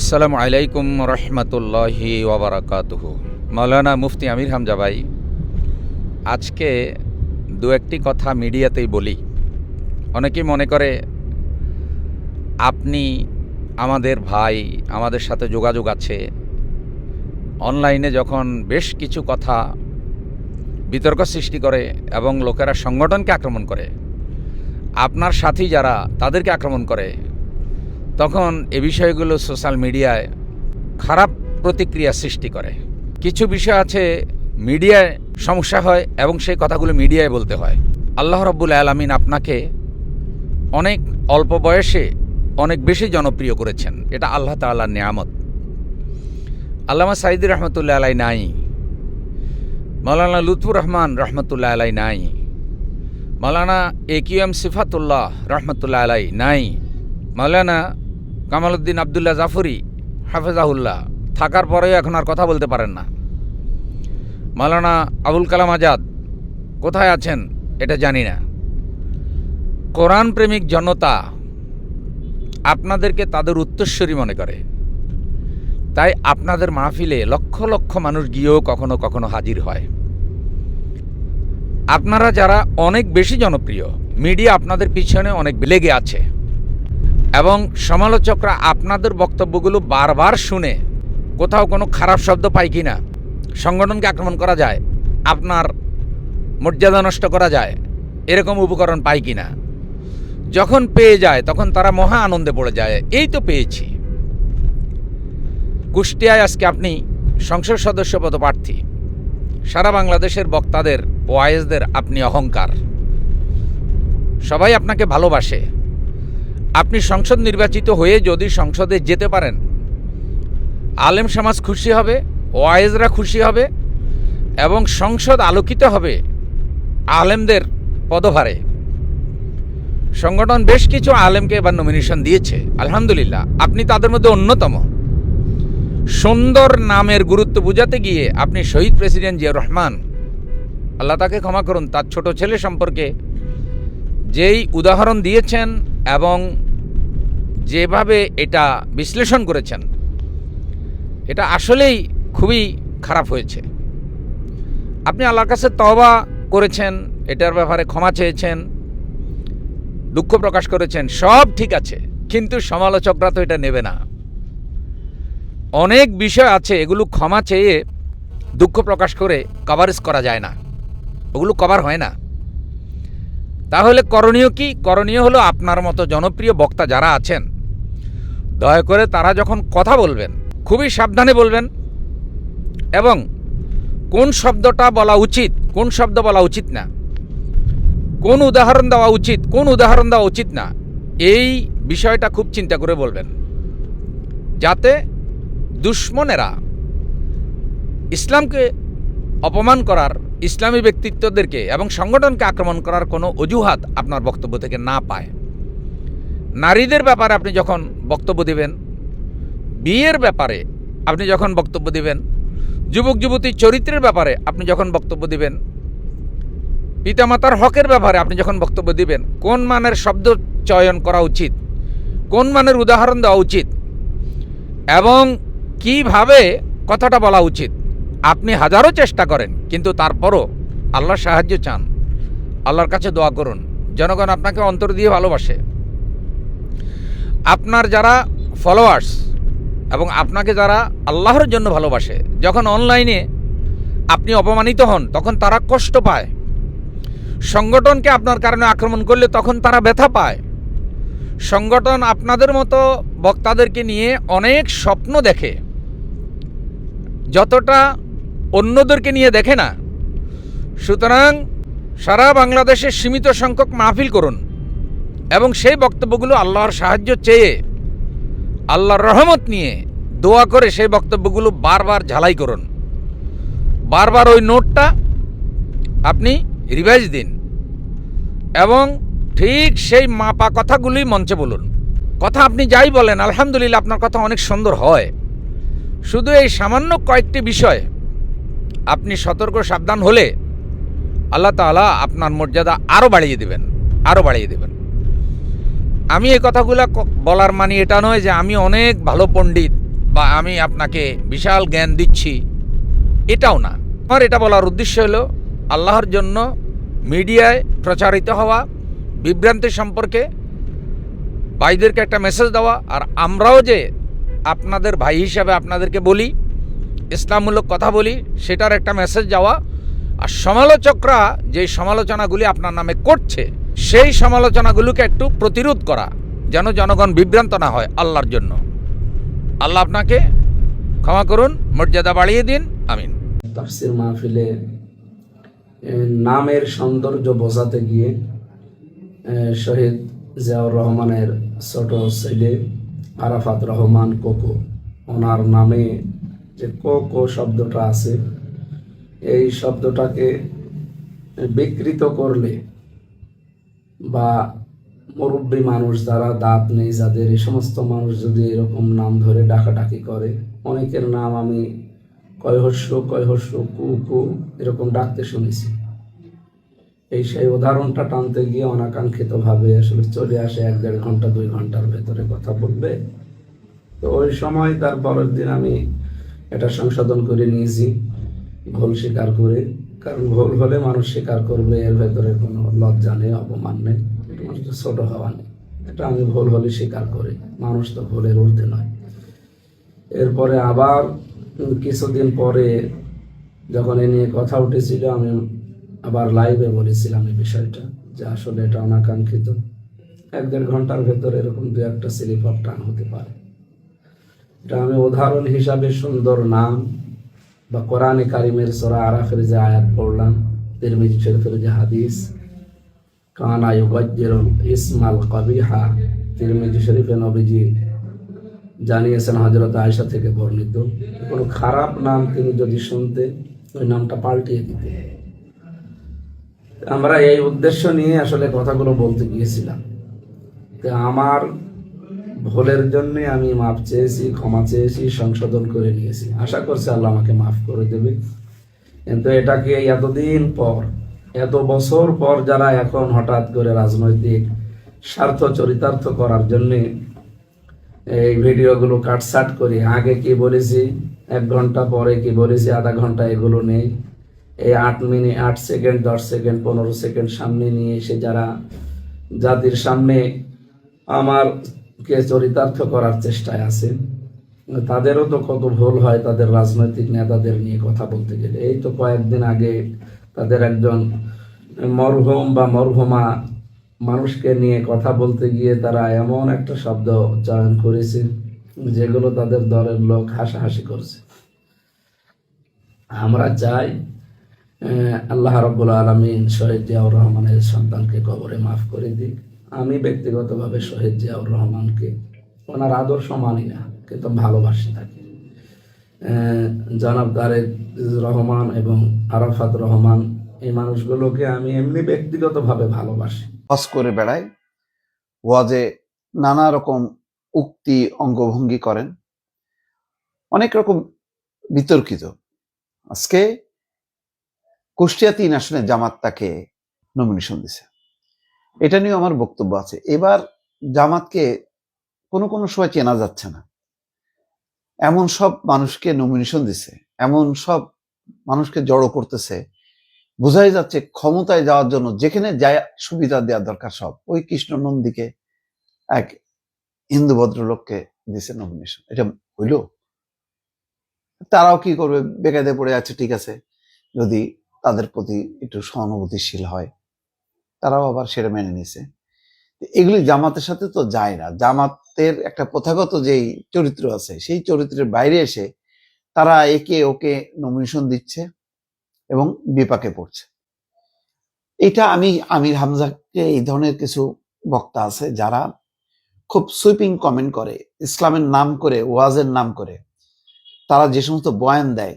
আসসালামু আলাইকুম রহমতুল্লাহি ওবরাকাতুহ মাওলানা মুফতি আমির হামজা ভাই, আজকে দু একটি কথা মিডিয়াতেই বলি। অনেকেই মনে করে, আপনি আমাদের ভাই, আমাদের সাথে যোগাযোগ আছে। অনলাইনে যখন বেশ কিছু কথা বিতর্ক সৃষ্টি করে এবং লোকেরা সংগঠনকে আক্রমণ করে, আপনার সাথী যারা তাদেরকে আক্রমণ করে তখন এ বিষয়গুলো সোশ্যাল মিডিয়ায় খারাপ প্রতিক্রিয়া সৃষ্টি করে। কিছু বিষয় আছে মিডিয়ায় সমস্যা হয় এবং সেই কথাগুলো মিডিয়ায় বলতে হয়। আল্লাহ রব্বুল আলমিন আপনাকে অনেক অল্প বয়সে অনেক বেশি জনপ্রিয় করেছেন। এটা আল্লাহ তাল্লাহ নিয়ামত। আল্লামা সাইদুর রহমতুল্লাহ আলাই নাই। মৌলানা লুৎফুর রহমান রহমতুল্লাহ আলাই নাই। মৌলানা এ কিউ এম সিফাতুল্লাহ রহমতুল্লাহ আলাই নাই। মৌলানা কামালউদ্দিন আবদুল্লাহ জাফরি, হাফেজাহুল্লাহ। থাকার পরেও এখন আর কথা বলতে পারেন না। মৌলানা আবুল কালাম আজাদ, কোথায় আছেন? এটা জানি না। কোরআন প্রেমিক জনতা আপনাদেরকে তাদের উত্তরস্বরী মনে করে। তাই আপনাদের মাহফিলে লক্ষ লক্ষ মানুষ গিয়েও কখনো কখনো হাজির হয়। আপনারা যারা অনেক বেশি জনপ্রিয়, মিডিয়া আপনাদের পিছনে অনেক লেগে আছে। এবং সমালোচকরা আপনাদের বক্তব্যগুলো বারবার শুনে কোথাও কোনো খারাপ শব্দ পায় কি না, সংগঠনকে আক্রমণ করা যায়, আপনার মর্যাদা নষ্ট করা যায়, এরকম উপকরণ পায় কি না। যখন পেয়ে যায়, তখন তারা মহা আনন্দে পড়ে যায়, এই তো পেয়েছি। কুষ্টিয়ায় আজকে আপনি সংসদ সদস্য পদপ্রার্থী। সারা বাংলাদেশের বক্তাদের ওয়াইজদের আপনি অহংকার। সবাই আপনাকে ভালোবাসে। আপনি সংসদ নির্বাচিত হয়ে যদি সংসদে যেতে পারেন, আলেম সমাজ খুশি হবে, ওয়াইজরা খুশি হবে এবং সংসদ আলোকিত হবে আলেমদের পদভারে। সংগঠন বেশ কিছু আলেমকে এবার নমিনেশন দিয়েছে, আলহামদুলিল্লাহ। আপনি তাদের মধ্যে অন্যতম। সুন্দর নামের গুরুত্ব বোঝাতে গিয়ে আপনি শহীদ প্রেসিডেন্ট জিয়া রহমান, আল্লাহ তাকে ক্ষমা করুন, তার ছোট ছেলে সম্পর্কে যেই উদাহরণ দিয়েছেন এবং যেভাবে এটা বিশ্লেষণ করেছেন, এটা আসলেই খুবই খারাপ হয়েছে। আপনি আল্লাহর কাছে তবা করেছেন, এটার ব্যাপারে ক্ষমা চেয়েছেন, দুঃখ প্রকাশ করেছেন, সব ঠিক আছে, কিন্তু সমালোচকরা তো এটা নেবে না। অনেক বিষয় আছে, এগুলো ক্ষমা চেয়ে দুঃখ প্রকাশ করে কভারেজ করা যায় না। ওগুলো কভার হয় না। তাহলে করণীয় কি? করণীয় হলো আপনার মতো জনপ্রিয় বক্তা যারা আছেন দয়া করে তারা যখন কথা বলবেন, খুবই সাবধানে বলবেন এবং কোন শব্দটা বলা উচিত, কোন শব্দ বলা উচিত না, কোন উদাহরণ দেওয়া উচিত, কোন উদাহরণ দেওয়া উচিত না, এই বিষয়টা খুব চিন্তা করে বলবেন। যাতে দুশ্মনেরা ইসলামকে অপমান করার, ইসলামী ব্যক্তিত্বদেরকে এবং সংগঠনকে আক্রমণ করার কোনো অজুহাত আপনার বক্তব্য থেকে না পায়। নারীদের ব্যাপারে আপনি যখন বক্তব্য দিবেন, বিয়ের ব্যাপারে আপনি যখন বক্তব্য দিবেন, যুবক যুবতীর চরিত্রের ব্যাপারে আপনি যখন বক্তব্য দিবেন, পিতামাতার হকের ব্যাপারে আপনি যখন বক্তব্য দিবেন, কোন মানের শব্দ চয়ন করা উচিত, কোন মানের উদাহরণ দেওয়া উচিত, এবং কীভাবে কথাটা বলা উচিত, আপনি হাজারো চেষ্টা করেন, কিন্তু তারপরও আল্লাহর সাহায্য চান। আল্লাহর কাছে দোয়া করুন। জনগণ আপনাকে অন্তর দিয়ে ভালোবাসে। আপনার যারা ফলোয়ার্স এবং আপনাকে যারা আল্লাহর জন্য ভালোবাসে, যখন অনলাইনে আপনি অপমানিত হন, তখন তারা কষ্ট পায়। সংগঠনকে আপনার কারণে আক্রমণ করলে তখন তারা ব্যথা পায়। সংগঠন আপনাদের মতো বক্তাদেরকে নিয়ে অনেক স্বপ্ন দেখে। যতটা অন্যদেরকে নিয়ে দেখে না। সুতরাং সারা বাংলাদেশে সীমিত সংখ্যক মাহফিল করুন। এবং সেই বক্তব্যগুলো আল্লাহর সাহায্য চেয়ে, আল্লাহর রহমত নিয়ে দোয়া করে সেই বক্তব্যগুলো বারবার ঝালাই করুন। বারবার ওই নোটটা আপনি রিভাইজ দিন এবং ঠিক সেই মাপা কথাগুলি মঞ্চে বলুন। কথা আপনি যাই বলেন, আলহামদুলিল্লাহ আপনার কথা অনেক সুন্দর হয়। শুধু এই সামান্য কয়েকটি বিষয়, আপনি সতর্ক, সাবধান হলে আল্লাহ তাআলা আপনার মর্যাদা আরও বাড়িয়ে দেবেন আরও বাড়িয়ে দেবেন। আমি এই কথাগুলো বলার মানে এটা নয় যে আমি অনেক ভালো পণ্ডিত বা আমি আপনাকে বিশাল জ্ঞান দিচ্ছি। এটাও না। আমার এটা বলার উদ্দেশ্য হলো আল্লাহর জন্য মিডিয়ায় প্রচারিত হওয়া, বিভ্রান্তি সম্পর্কে ভাইদেরকে একটা মেসেজ দেওয়া, আর আমরাও যে আপনাদের ভাই হিসাবে আপনাদেরকে বলি, ইসলামমূলক কথা বলি, সেটার একটা মেসেজ যাওয়া আর সমালোচকরা যে সমালোচনাগুলি আপনার নামে করছে সেই সমালোচনাগুলোকে একটু প্রতিরোধ করা, যেন জনগণ বিভ্রান্ত না হয় আল্লাহর জন্য। আল্লাহ আপনাকে ক্ষমা করুন, মর্যাদা বাড়িয়ে দিন, আমিন। তাফসির মাহফিলে নামের সৌন্দর্য বোঝাতে গিয়ে শহীদ জিয়াউর রহমানের ছোট ছেলে আরাফাত রহমান কোকো, ওনার নামে যে কোকো শব্দটা আছে, এই শব্দটাকে বিকৃত করলে বা মুরব্বী মানুষ যারা দাঁত নেই, যাদের এই সমস্ত মানুষ যদি এরকম নাম ধরে ডাকাডাকি করে, অনেকের নাম আমি কয়হস্য কয়হস্য কু কু এরকম ডাকতে শুনেছি। এই সেই উদাহরণটা টানতে গিয়ে অনাকাঙ্ক্ষিতভাবে আসলে চলে আসে এক দেড় ঘণ্টা, দুই ঘণ্টার ভেতরে কথা বলবে। তো ওই সময় তার পরের দিন আমি এটা সংশোধন করে নিয়েছি ভুল স্বীকার করে। কারণ ভুল হলে মানুষ স্বীকার করবে, এর ভেতরে কোনো লজ্জা নেই, অপমান নেই এটা মানুষের ছোট হওয়া নেই। এটা আমি ভুল হলে স্বীকার করি, মানুষ তো ভুলের ঊর্ধ্বে নয়। এরপরে আবার কিছুদিন পরে যখন এ নিয়ে কথা উঠেছিল, আমি আবার লাইভে বলেছিলাম এই বিষয়টা, যে আসলে এটা অনাকাঙ্ক্ষিত। এক দেড় ঘণ্টার ভেতরে এরকম দু একটা স্লিপ অফ টান হতে পারে। এটা আমি উদাহরণ হিসাবে সুন্দর নাম বা কোরআনে কারিমের সোরা আরাফের যে আয়াত পড়লাম, তিরমিজি শরীফের যে হাদিস, কানা ইউগাজ্জিরুল ইসমাল কবিহা, তিরমিজি শরীফে নবীজি জানিয়েছেন হজরত আয়সা থেকে বর্ণিত, কোনো খারাপ নাম তিনি যদি শুনতেন ওই নামটা পাল্টিয়ে দিতেন আমরা এই উদ্দেশ্য নিয়ে আসলে কথাগুলো বলতে গিয়েছিলাম। আমার ভুলের জন্য আমি মাফ চেয়েছি, ক্ষমা চেয়েছি, সংশোধন করে নিয়েছি। আশা করছি আল্লাহ আমাকে মাফ করে দেবে। কিন্তু এটাকে এতদিন পর, এত বছর পর যারা এখন হঠাৎ করে রাজনৈতিক স্বার্থ চরিতার্থ করার জন্যে এই ভিডিওগুলো কাটসাট করি, আগে কি বলেছি, এক ঘণ্টা পরে কি বলেছি, আধা ঘণ্টা এগুলো নেই। এই আট মিনিট, আট সেকেন্ড, দশ সেকেন্ড, পনেরো সেকেন্ড সামনে নিয়ে এসে যারা জাতির সামনে আমার কে চরিতার্থ করার চেষ্টায় আছে, তাদেরও তো কত ভুল হয় তাদের রাজনৈতিক নেতাদের নিয়ে কথা বলতে গেলে। এই তো কয়েকদিন আগে তাদের একজন মরহুম বা মরহুমা মানুষকে নিয়ে কথা বলতে গিয়ে তারা এমন একটা শব্দ চয়ন করেছে, যেগুলো তাদের দলের লোক হাসাহাসি করছে। আমরা চাই আল্লাহ রব্বুল আলমিন শহীদ জিয়াউর রহমানের সন্তানকে কবরে মাফ করে দিক। আমি ব্যক্তিগতভাবে শহীদ জিয়াউর রহমানকে ওনার আদর্শ মানি না, কিন্তু ভালোবাসি তাকে। জনাব তারেক রহমান এবং আরাফাত রহমান এই মানুষগুলোকে আমি এমনি ব্যক্তিগতভাবে ভালোবাসি। ওয়াজ করে বেড়ায় ওয়াজে নানা রকম উক্তি অঙ্গভঙ্গি করেন। অনেক রকম বিতর্কিত। আজকে কুষ্টিয়া তিন জামাত তাকে নমিনেশন দিছে। এটা নিয়ে আমার বক্তব্য আছে। এবার জামাতকে কোনো কোনো সময় চেনা যাচ্ছে না। এমন সব মানুষকে নমিনেশন দিছে, এমন সব মানুষকে জড়ো করতেছে, বোঝাই যাচ্ছে ক্ষমতায় যাওয়ার জন্য যেখানে যা সুবিধা দেওয়া দরকার সব, ওই কৃষ্ণ নন্দীকে এক হিন্দু ভদ্রলোককে দিছে নমিনেশন এটা হইল? তারাও কি করবে? বেকায়দে পড়ে আছে, ঠিক আছে। যদি তাদের প্রতি একটু সহানুভূতিশীল হয়। তারাও আবার সেটা মেনে নিছে। এগুলি জামাতের সাথে তো যায় না। জামাতের একটা প্রথাগত যেই চরিত্র আছে, সেই চরিত্রের বাইরে এসে তারা একে ওকে নমিনেশন দিচ্ছে এবং বিপাকে পড়ছে। এটা আমি, আমির হামজাকে এই ধরনের কিছু বক্তা আছে যারা খুব সুইপিং কমেন্ট করে, ইসলামের নাম করে, ওয়াজের নাম করে। তারা যে সমস্ত বয়ান দেয়,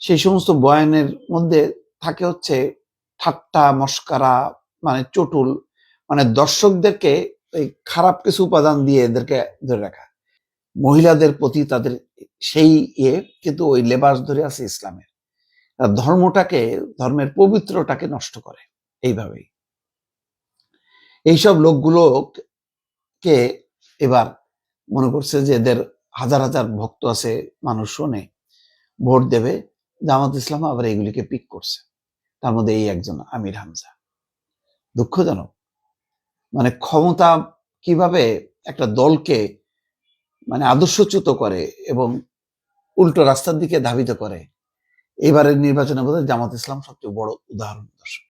সেই সমস্ত বয়ানের মধ্যে থাকে হচ্ছে ঠাট্টা, মস্কারা মানে চটুল মানে দর্শকদেরকে এই খারাপ কিছু উপাদান দিয়ে এদেরকে ধরে রাখা। মহিলাদের প্রতি তাদের সেই ইয়ে কিন্তু ওই লেবাস ধরে আছে ইসলামের। ধর্মটাকে, ধর্মের পবিত্রটাকে নষ্ট করে এইভাবেই। এইসব লোকগুলোকে এবার মনে করছে যে এদের হাজার হাজার ভক্ত আছে মানুষ শোনে ভোট দেবে জামাত ইসলাম আবার এগুলিকে পিক করছে। তার মধ্যে এই একজন আমির হামজা। দুঃখজনক। মানে ক্ষমতা কীভাবে একটা দলকে মানে আদর্শচ্যুত করে এবং উল্টো রাস্তার দিকে ধাবিত করে, এবারের নির্বাচনে বোধহয় জামাত ইসলাম সবচেয়ে বড় উদাহরণ। দর্শক